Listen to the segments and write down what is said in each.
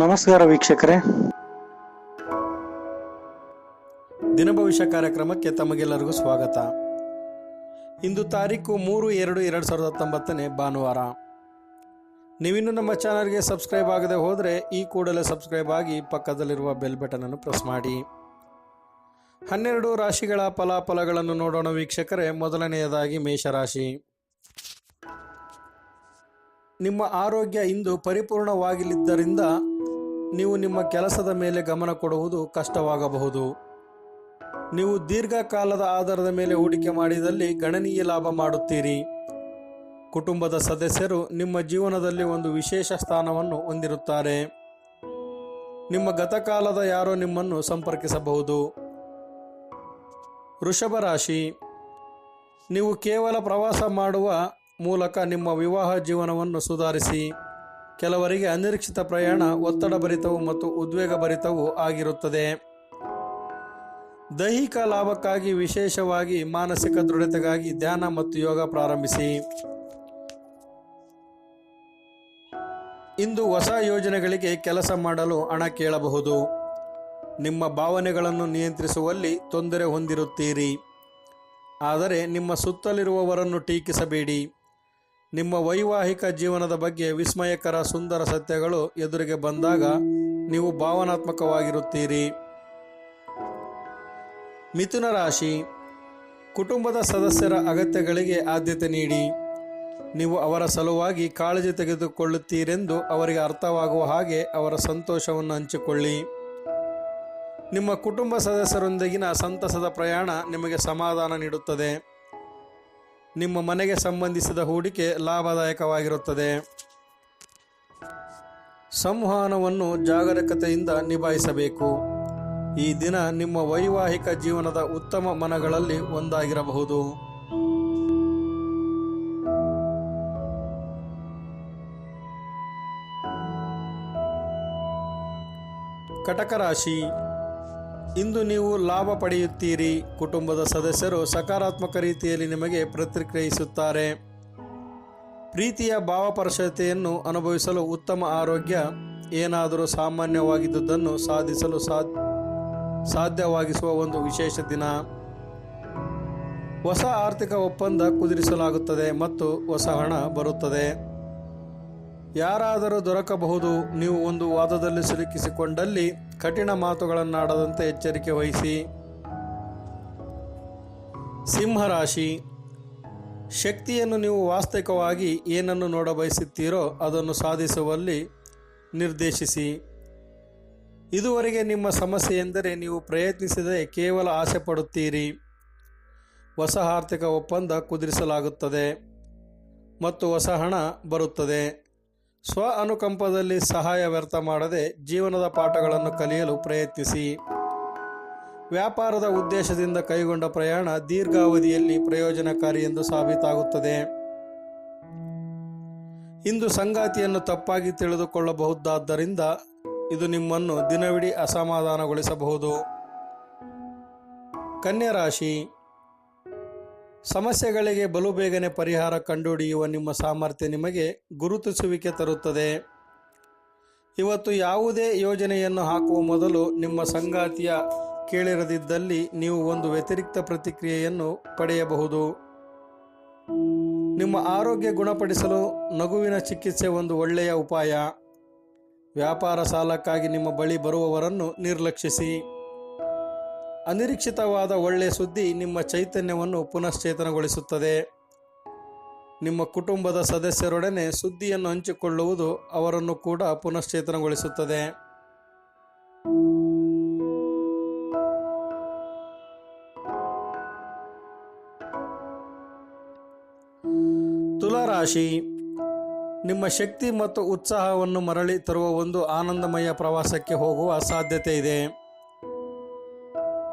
ನಮಸ್ಕಾರ ವೀಕ್ಷಕರೇ. ದಿನ ಭವಿಷ್ಯ ಕಾರ್ಯಕ್ರಮಕ್ಕೆ ತಮಗೆಲ್ಲರಿಗೂ ಸ್ವಾಗತ. ಇಂದು ತಾರೀಕು ಮೂರು ಎರಡು ಎರಡು ಸಾವಿರದ ಹತ್ತೊಂಬತ್ತನೇ ಭಾನುವಾರ. ನೀವಿನ್ನು ನಮ್ಮ ಚಾನಲ್ಗೆ ಸಬ್ಸ್ಕ್ರೈಬ್ ಆಗದೆ ಹೋದರೆ ಈ ಕೂಡಲೇ ಸಬ್ಸ್ಕ್ರೈಬ್ ಆಗಿ ಪಕ್ಕದಲ್ಲಿರುವ ಬೆಲ್ ಬಟನನ್ನು ಪ್ರೆಸ್ ಮಾಡಿ. ಹನ್ನೆರಡು ರಾಶಿಗಳ ಫಲಾಫಲಗಳನ್ನು ನೋಡೋಣ ವೀಕ್ಷಕರೇ, ಮೊದಲನೆಯದಾಗಿ ಮೇಷರಾಶಿ. ನಿಮ್ಮ ಆರೋಗ್ಯ ಇಂದು ಪರಿಪೂರ್ಣವಾಗಿಲಿದ್ದರಿಂದ ನೀವು ನಿಮ್ಮ ಕೆಲಸದ ಮೇಲೆ ಗಮನ ಕೊಡುವುದು ಕಷ್ಟವಾಗಬಹುದು. ನೀವು ದೀರ್ಘಕಾಲದ ಆಧಾರದ ಮೇಲೆ ಹೂಡಿಕೆ ಮಾಡಿದಲ್ಲಿ ಗಣನೀಯ ಲಾಭ ಮಾಡುತ್ತೀರಿ. ಕುಟುಂಬದ ಸದಸ್ಯರು ನಿಮ್ಮ ಜೀವನದಲ್ಲಿ ಒಂದು ವಿಶೇಷ ಸ್ಥಾನವನ್ನು ಹೊಂದಿರುತ್ತಾರೆ. ನಿಮ್ಮ ಗತಕಾಲದ ಯಾರೋ ನಿಮ್ಮನ್ನು ಸಂಪರ್ಕಿಸಬಹುದು. ವೃಷಭ ರಾಶಿ. ನೀವು ಕೇವಲ ಪ್ರವಾಸ ಮಾಡುವ ಮೂಲಕ ನಿಮ್ಮ ವಿವಾಹ ಜೀವನವನ್ನು ಸುಧಾರಿಸಿ. ಕೆಲವರಿಗೆ ಅನಿರೀಕ್ಷಿತ ಪ್ರಯಾಣ, ಒತ್ತಡ ಭರಿತವು ಮತ್ತು ಉದ್ವೇಗ ಭರಿತವೂ ಆಗಿರುತ್ತದೆ. ದೈಹಿಕ ಲಾಭಕ್ಕಾಗಿ ವಿಶೇಷವಾಗಿ ಮಾನಸಿಕ ದೃಢತೆಗಾಗಿ ಧ್ಯಾನ ಮತ್ತು ಯೋಗ ಪ್ರಾರಂಭಿಸಿ. ಇಂದು ಹೊಸ ಯೋಜನೆಗಳಿಗೆ ಕೆಲಸ ಮಾಡಲು ಹಣ ಕೇಳಬಹುದು. ನಿಮ್ಮ ಭಾವನೆಗಳನ್ನು ನಿಯಂತ್ರಿಸುವಲ್ಲಿ ತೊಂದರೆ ಹೊಂದಿರುತ್ತೀರಿ. ಆದರೆ ನಿಮ್ಮ ಸುತ್ತಲಿರುವವರನ್ನು ಟೀಕಿಸಬೇಡಿ. ನಿಮ್ಮ ವೈವಾಹಿಕ ಜೀವನದ ಬಗ್ಗೆ ವಿಸ್ಮಯಕರ ಸುಂದರ ಸತ್ಯಗಳು ಎದುರಿಗೆ ಬಂದಾಗ ನೀವು ಭಾವನಾತ್ಮಕವಾಗಿರುತ್ತೀರಿ. ಮಿಥುನ ರಾಶಿ, ಕುಟುಂಬದ ಸದಸ್ಯರ ಅಗತ್ಯಗಳಿಗೆ ಆದ್ಯತೆ ನೀಡಿ. ನೀವು ಅವರ ಸಲುವಾಗಿ ಕಾಳಜಿ ತೆಗೆದುಕೊಳ್ಳುತ್ತೀರೆಂದು ಅವರಿಗೆ ಅರ್ಥವಾಗುವ ಹಾಗೆ ಅವರ ಸಂತೋಷವನ್ನು ಹಂಚಿಕೊಳ್ಳಿ. ನಿಮ್ಮ ಕುಟುಂಬ ಸದಸ್ಯರೊಂದಿಗಿನ ಸಂತಸದ ಪ್ರಯಾಣ ನಿಮಗೆ ಸಮಾಧಾನ ನೀಡುತ್ತದೆ. ನಿಮ್ಮ ಮನೆಗೆ ಸಂಬಂಧಿಸಿದ ಹೂಡಿಕೆ ಲಾಭದಾಯಕವಾಗಿರುತ್ತದೆ. ಸಂವಹನವನ್ನು ಜಾಗರೂಕತೆಯಿಂದ ನಿಭಾಯಿಸಬೇಕು. ಈ ದಿನ ನಿಮ್ಮ ವೈವಾಹಿಕ ಜೀವನದ ಉತ್ತಮ ಮನಗಳಲ್ಲಿ ಒಂದಾಗಿರಬಹುದು. ಕಟಕ ರಾಶಿ ಇಂದು ನೀವು ಲಾಭ ಪಡೆಯುತ್ತೀರಿ. ಕುಟುಂಬದ ಸದಸ್ಯರು ಸಕಾರಾತ್ಮಕ ರೀತಿಯಲ್ಲಿ ನಿಮಗೆ ಪ್ರತಿಕ್ರಿಯಿಸುತ್ತಾರೆ. ಪ್ರೀತಿಯ ಭಾವಪರಶತೆಯನ್ನು ಅನುಭವಿಸಲು ಉತ್ತಮ ಆರೋಗ್ಯ, ಏನಾದರೂ ಸಾಮಾನ್ಯವಾಗಿದ್ದುದನ್ನು ಸಾಧಿಸಲು ಸಾಧ್ಯ ಸಾಧ್ಯವಾಗಿಸುವ ಒಂದು ವಿಶೇಷ ದಿನ. ಹೊಸ ಆರ್ಥಿಕ ಒಪ್ಪಂದ ಕುದುರಿಸಲಾಗುತ್ತದೆ ಮತ್ತು ಹೊಸ ಹಣ ಬರುತ್ತದೆ. ಯಾರಾದರೂ ದೊರಕಬಹುದು, ನೀವು ಒಂದು ವಾದದಲ್ಲಿ ಸಿಲುಕಿಸಿಕೊಂಡಲ್ಲಿ ಕಠಿಣ ಮಾತುಗಳನ್ನಾಡದಂತೆ ಎಚ್ಚರಿಕೆ ವಹಿಸಿ. ಸಿಂಹರಾಶಿ ಶಕ್ತಿಯನ್ನು ನೀವು ವಾಸ್ತವಿಕವಾಗಿ ಏನನ್ನು ನೋಡಬಯಸುತ್ತೀರೋ ಅದನ್ನು ಸಾಧಿಸುವಲ್ಲಿ ನಿರ್ದೇಶಿಸಿ. ಇದುವರೆಗೆ ನಿಮ್ಮ ಸಮಸ್ಯೆ ಎಂದರೆ ನೀವು ಪ್ರಯತ್ನಿಸದೆ ಕೇವಲ ಆಸೆ ಪಡುತ್ತೀರಿ. ಹೊಸ ಆರ್ಥಿಕ ಒಪ್ಪಂದ ಕುದುರಿಸಲಾಗುತ್ತದೆ. ಮತ್ತು ಹೊಸ ಹಣ ಬರುತ್ತದೆ. ಸ್ವ ಅನುಕಂಪದಲ್ಲಿ ಸಹಾಯ ವ್ಯರ್ಥ ಮಾಡದೆ ಜೀವನದ ಪಾಠಗಳನ್ನು ಕಲಿಯಲು ಪ್ರಯತ್ನಿಸಿ. ವ್ಯಾಪಾರದ ಉದ್ದೇಶದಿಂದ ಕೈಗೊಂಡ ಪ್ರಯಾಣ ದೀರ್ಘಾವಧಿಯಲ್ಲಿ ಪ್ರಯೋಜನಕಾರಿ ಎಂದು ಸಾಬೀತಾಗುತ್ತದೆ. ಇಂದು ಸಂಗಾತಿಯನ್ನು ತಪ್ಪಾಗಿ ತಿಳಿದುಕೊಳ್ಳಬಹುದಾದ್ದರಿಂದ ಇದು ನಿಮ್ಮನ್ನು ದಿನವಿಡೀ ಅಸಮಾಧಾನಗೊಳಿಸಬಹುದು. ಕನ್ಯಾ ರಾಶಿ ಸಮಸ್ಯೆಗಳಿಗೆ ಬಲು ಬೇಗನೆ ಪರಿಹಾರ ಕಂಡುಹಿಡಿಯುವ ನಿಮ್ಮ ಸಾಮರ್ಥ್ಯ ನಿಮಗೆ ಗುರುತಿಸುವಿಕೆ ತರುತ್ತದೆ. ಇವತ್ತು ಯಾವುದೇ ಯೋಜನೆಯನ್ನು ಹಾಕುವ ಮೊದಲು ನಿಮ್ಮ ಸಂಗಾತಿಯ ಕೇಳಿರದಿದ್ದಲ್ಲಿ ನೀವು ಒಂದು ವ್ಯತಿರಿಕ್ತ ಪ್ರತಿಕ್ರಿಯೆಯನ್ನು ಪಡೆಯಬಹುದು. ನಿಮ್ಮ ಆರೋಗ್ಯ ಗುಣಪಡಿಸಲು ನಗುವಿನ ಚಿಕಿತ್ಸೆ ಒಂದು ಒಳ್ಳೆಯ ಉಪಾಯ. ವ್ಯಾಪಾರ ಸಾಲಕ್ಕಾಗಿ ನಿಮ್ಮ ಬಳಿ ಬರುವವರನ್ನು ನಿರ್ಲಕ್ಷಿಸಿ. ಅನಿರೀಕ್ಷಿತವಾದ ಒಳ್ಳೆಯ ಸುದ್ದಿ ನಿಮ್ಮ ಚೈತನ್ಯವನ್ನು ಪುನಶ್ಚೇತನಗೊಳಿಸುತ್ತದೆ. ನಿಮ್ಮ ಕುಟುಂಬದ ಸದಸ್ಯರೊಡನೆ ಸುದ್ದಿಯನ್ನು ಹಂಚಿಕೊಳ್ಳುವುದು ಅವರನ್ನು ಕೂಡ ಪುನಶ್ಚೇತನಗೊಳಿಸುತ್ತದೆ. ತುಲಾರಾಶಿ. ನಿಮ್ಮ ಶಕ್ತಿ ಮತ್ತು ಉತ್ಸಾಹವನ್ನು ಮರಳಿ ತರುವ ಒಂದು ಆನಂದಮಯ ಪ್ರವಾಸಕ್ಕೆ ಹೋಗುವ ಸಾಧ್ಯತೆ ಇದೆ.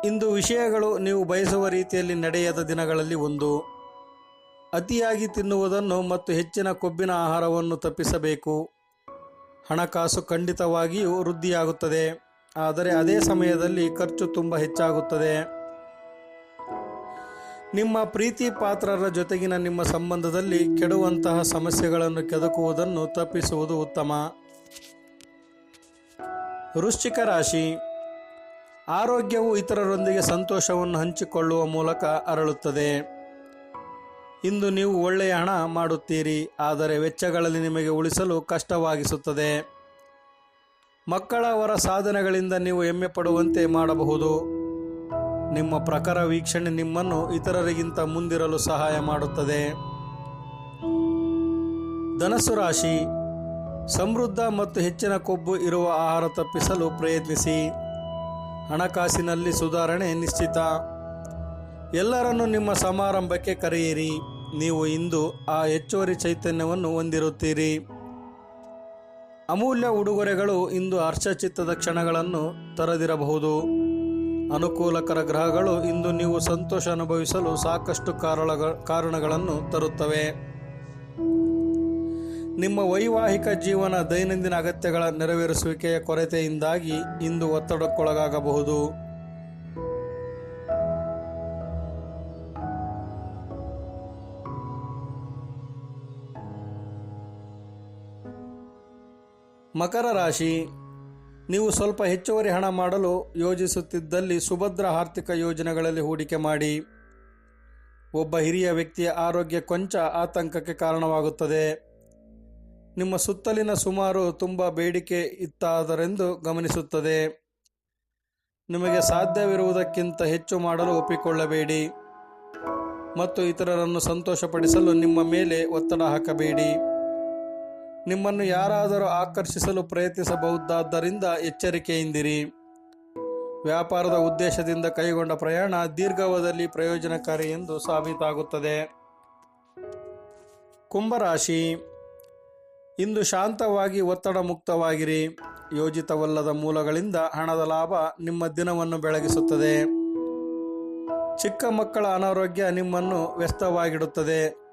ಇಂದು ವಿಷಯಗಳು ನೀವು ಬಯಸುವ ರೀತಿಯಲ್ಲಿ ನಡೆಯದ ದಿನಗಳಲ್ಲಿ ಒಂದು. ಅತಿಯಾಗಿ ತಿನ್ನುವುದನ್ನು ಮತ್ತು ಹೆಚ್ಚಿನ ಕೊಬ್ಬಿನ ಆಹಾರವನ್ನು ತಪ್ಪಿಸಬೇಕು. ಹಣಕಾಸು ಖಂಡಿತವಾಗಿಯೂ ವೃದ್ಧಿಯಾಗುತ್ತದೆ. ಆದರೆ ಅದೇ ಸಮಯದಲ್ಲಿ ಖರ್ಚು ತುಂಬ ಹೆಚ್ಚಾಗುತ್ತದೆ. ನಿಮ್ಮ ಪ್ರೀತಿ ಪಾತ್ರರ ಜೊತೆಗಿನ ನಿಮ್ಮ ಸಂಬಂಧದಲ್ಲಿ ಕೆಡುವಂತಹ ಸಮಸ್ಯೆಗಳನ್ನು ಕೆದಕುವುದನ್ನು ತಪ್ಪಿಸುವುದು ಉತ್ತಮ. ವೃಶ್ಚಿಕ ರಾಶಿ. ಆರೋಗ್ಯವು ಇತರರೊಂದಿಗೆ ಸಂತೋಷವನ್ನು ಹಂಚಿಕೊಳ್ಳುವ ಮೂಲಕ ಅರಳುತ್ತದೆ. ಇಂದು ನೀವು ಒಳ್ಳೆಯ ಹಣ ಮಾಡುತ್ತೀರಿ, ಆದರೆ ವೆಚ್ಚಗಳಲ್ಲಿ ನಿಮಗೆ ಉಳಿಸಲು ಕಷ್ಟವಾಗಿಸುತ್ತದೆ. ಮಕ್ಕಳವರ ಸಾಧನೆಗಳಿಂದ ನೀವು ಹೆಮ್ಮೆ ಪಡುವಂತೆ ಮಾಡಬಹುದು. ನಿಮ್ಮ ಪ್ರಖರ ವೀಕ್ಷಣೆ ನಿಮ್ಮನ್ನು ಇತರರಿಗಿಂತ ಮುಂದಿರಲು ಸಹಾಯ ಮಾಡುತ್ತದೆ. ಧನಸ್ಸು ರಾಶಿ, ಸಮೃದ್ಧ ಮತ್ತು ಹೆಚ್ಚಿನ ಕೊಬ್ಬು ಇರುವ ಆಹಾರ ತಪ್ಪಿಸಲು ಪ್ರಯತ್ನಿಸಿ. ಹಣಕಾಸಿನಲ್ಲಿ ಸುಧಾರಣೆ ನಿಶ್ಚಿತ. ಎಲ್ಲರನ್ನು ನಿಮ್ಮ ಸಮಾರಂಭಕ್ಕೆ ಕರೆಯಿರಿ. ನೀವು ಇಂದು ಆ ಹೆಚ್ಚುವರಿ ಚೈತನ್ಯವನ್ನು ಹೊಂದಿರುತ್ತೀರಿ. ಅಮೂಲ್ಯ ಉಡುಗೊರೆಗಳು ಇಂದು ಹರ್ಷಚಿತ್ತದ ಕ್ಷಣಗಳನ್ನು ತರದಿರಬಹುದು. ಅನುಕೂಲಕರ ಗ್ರಹಗಳು ಇಂದು ನೀವು ಸಂತೋಷ ಅನುಭವಿಸಲು ಸಾಕಷ್ಟು ಕಾರಣಗ ಕಾರಣಗಳನ್ನು ತರುತ್ತವೆ. ನಿಮ್ಮ ವೈವಾಹಿಕ ಜೀವನ ದೈನಂದಿನ ಅಗತ್ಯಗಳ ನೆರವೇರಿಸುವಿಕೆಯ ಕೊರತೆಯಿಂದಾಗಿ ಇಂದು ಒತ್ತಡಕ್ಕೊಳಗಾಗಬಹುದು. ಮಕರ ರಾಶಿ. ನೀವು ಸ್ವಲ್ಪ ಹೆಚ್ಚುವರಿ ಹಣ ಮಾಡಲು ಯೋಜಿಸುತ್ತಿದ್ದಲ್ಲಿ ಸುಭದ್ರ ಆರ್ಥಿಕ ಯೋಜನೆಗಳಲ್ಲಿ ಹೂಡಿಕೆ ಮಾಡಿ. ಒಬ್ಬ ಹಿರಿಯ ವ್ಯಕ್ತಿಯ ಆರೋಗ್ಯ ಕೊಂಚ ಆತಂಕಕ್ಕೆ ಕಾರಣವಾಗುತ್ತದೆ. ನಿಮ್ಮ ಸುತ್ತಲಿನ ಸುಮಾರು ತುಂಬ ಬೇಡಿಕೆ ಇತ್ತಾದರೆಂದು ಗಮನಿಸುತ್ತದೆ. ನಿಮಗೆ ಸಾಧ್ಯವಿರುವುದಕ್ಕಿಂತ ಹೆಚ್ಚು ಮಾಡಲು ಒಪ್ಪಿಕೊಳ್ಳಬೇಡಿ ಮತ್ತು ಇತರರನ್ನು ಸಂತೋಷಪಡಿಸಲು ನಿಮ್ಮ ಮೇಲೆ ಒತ್ತಡ ಹಾಕಬೇಡಿ. ನಿಮ್ಮನ್ನು ಯಾರಾದರೂ ಆಕರ್ಷಿಸಲು ಪ್ರಯತ್ನಿಸಬಹುದಾದ್ದರಿಂದ ಎಚ್ಚರಿಕೆಯಿಂದಿರಿ. ವ್ಯಾಪಾರದ ಉದ್ದೇಶದಿಂದ ಕೈಗೊಂಡ ಪ್ರಯಾಣ ದೀರ್ಘಾವಧಿಯಲ್ಲಿ ಪ್ರಯೋಜನಕಾರಿ ಎಂದು ಸಾಬೀತಾಗುತ್ತದೆ. ಕುಂಭರಾಶಿ ಇಂದು ಶಾಂತವಾಗಿ ಒತ್ತಡ ಮುಕ್ತವಾಗಿರಿ. ಯೋಜಿತವಲ್ಲದ ಮೂಲಗಳಿಂದ ಹಣದ ಲಾಭ ನಿಮ್ಮ ದಿನವನ್ನು ಬೆಳಗಿಸುತ್ತದೆ. ಚಿಕ್ಕ ಮಕ್ಕಳ ಅನಾರೋಗ್ಯ ನಿಮ್ಮನ್ನು ವ್ಯಸ್ತವಾಗಿಡುತ್ತದೆ.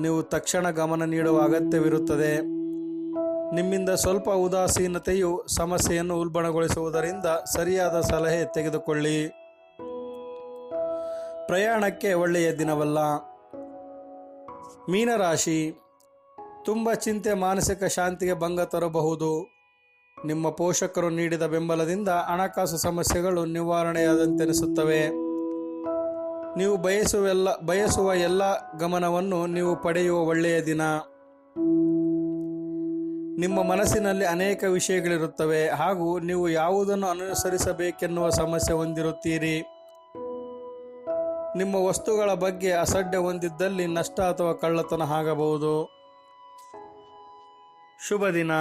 ನೀವು ತಕ್ಷಣ ಗಮನ ನೀಡುವ ಅಗತ್ಯವಿರುತ್ತದೆ. ನಿಮ್ಮಿಂದ ಸ್ವಲ್ಪ ಉದಾಸೀನತೆಯು ಸಮಸ್ಯೆಯನ್ನು ಉಲ್ಬಣಗೊಳಿಸುವುದರಿಂದ ಸರಿಯಾದ ಸಲಹೆ ತೆಗೆದುಕೊಳ್ಳಿ. ಪ್ರಯಾಣಕ್ಕೆ ಒಳ್ಳೆಯ ದಿನವಲ್ಲ. ಮೀನರಾಶಿ ತುಂಬ ಚಿಂತೆ ಮಾನಸಿಕ ಶಾಂತಿಗೆ ಭಂಗ ತರಬಹುದು. ನಿಮ್ಮ ಪೋಷಕರು ನೀಡಿದ ಬೆಂಬಲದಿಂದ ಹಣಕಾಸು ಸಮಸ್ಯೆಗಳು ನಿವಾರಣೆಯಾದಂತೆನಿಸುತ್ತವೆ. ನೀವು ಬಯಸುವೆಲ್ಲ, ಬಯಸುವ ಎಲ್ಲ ಗಮನವನ್ನು ನೀವು ಪಡೆಯುವ ಒಳ್ಳೆಯ ದಿನ. ನಿಮ್ಮ ಮನಸ್ಸಿನಲ್ಲಿ ಅನೇಕ ವಿಷಯಗಳಿರುತ್ತವೆ, ಹಾಗೂ ನೀವು ಯಾವುದನ್ನು ಅನುಸರಿಸಬೇಕೆನ್ನುವ ಸಮಸ್ಯೆ ಹೊಂದಿರುತ್ತೀರಿ. ನಿಮ್ಮ ವಸ್ತುಗಳ ಬಗ್ಗೆ ಅಸಡ್ಡೆ ಹೊಂದಿದ್ದಲ್ಲಿ ನಷ್ಟ ಅಥವಾ ಕಳ್ಳತನ ಆಗಬಹುದು. ಶುಭ ದಿನ